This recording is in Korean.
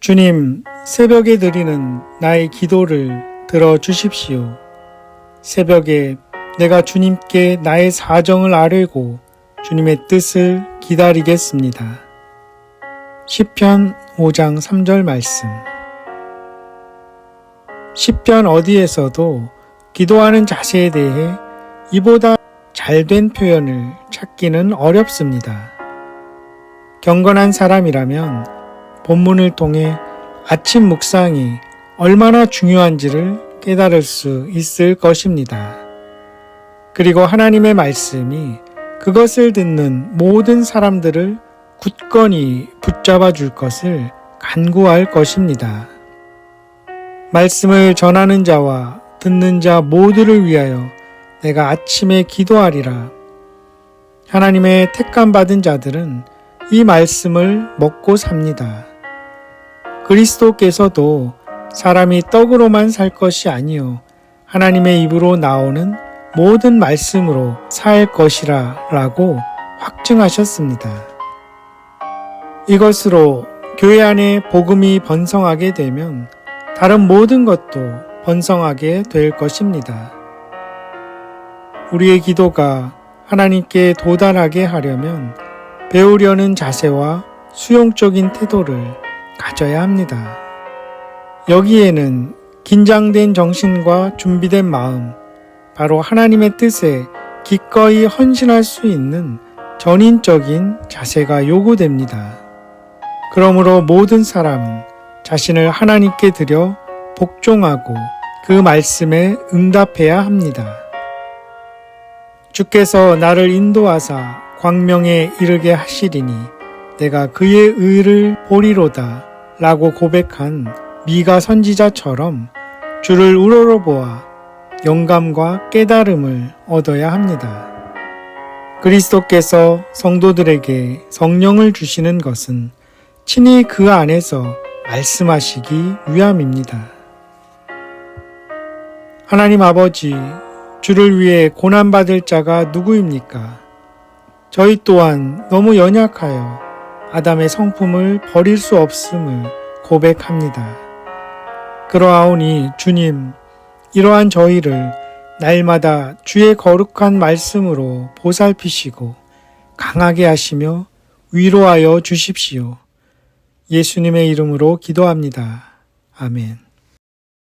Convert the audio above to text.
주님, 새벽에 드리는 나의 기도를 들어 주십시오. 새벽에 내가 주님께 나의 사정을 아뢰고 주님의 뜻을 기다리겠습니다. 시편 5장 3절 말씀. 시편 어디에서도 기도하는 자세에 대해 이보다 잘된 표현을 찾기는 어렵습니다. 경건한 사람이라면 본문을 통해 아침 묵상이 얼마나 중요한지를 깨달을 수 있을 것입니다. 그리고 하나님의 말씀이 그것을 듣는 모든 사람들을 굳건히 붙잡아 줄 것을 간구할 것입니다. 말씀을 전하는 자와 듣는 자 모두를 위하여 내가 아침에 기도하리라. 하나님의 택감 받은 자들은 이 말씀을 먹고 삽니다. 그리스도께서도 사람이 떡으로만 살 것이 아니요 하나님의 입으로 나오는 모든 말씀으로 살 것이라 라고 확증하셨습니다. 이것으로 교회 안에 복음이 번성하게 되면 다른 모든 것도 번성하게 될 것입니다. 우리의 기도가 하나님께 도달하게 하려면 배우려는 자세와 수용적인 태도를 가져야 합니다. 여기에는 긴장된 정신과 준비된 마음, 바로 하나님의 뜻에 기꺼이 헌신할 수 있는 전인적인 자세가 요구됩니다. 그러므로 모든 사람은 자신을 하나님께 드려 복종하고 그 말씀에 응답해야 합니다. 주께서 나를 인도하사 광명에 이르게 하시리니 내가 그의 의를 보리로다 라고 고백한 미가 선지자처럼 주를 우러러보아 영감과 깨달음을 얻어야 합니다. 그리스도께서 성도들에게 성령을 주시는 것은 친히 그 안에서 말씀하시기 위함입니다. 하나님 아버지, 주를 위해 고난받을 자가 누구입니까? 저희 또한 너무 연약하여 아담의 성품을 버릴 수 없음을 고백합니다. 그러하오니 주님, 이러한 저희를 날마다 주의 거룩한 말씀으로 보살피시고 강하게 하시며 위로하여 주십시오. 예수님의 이름으로 기도합니다. 아멘.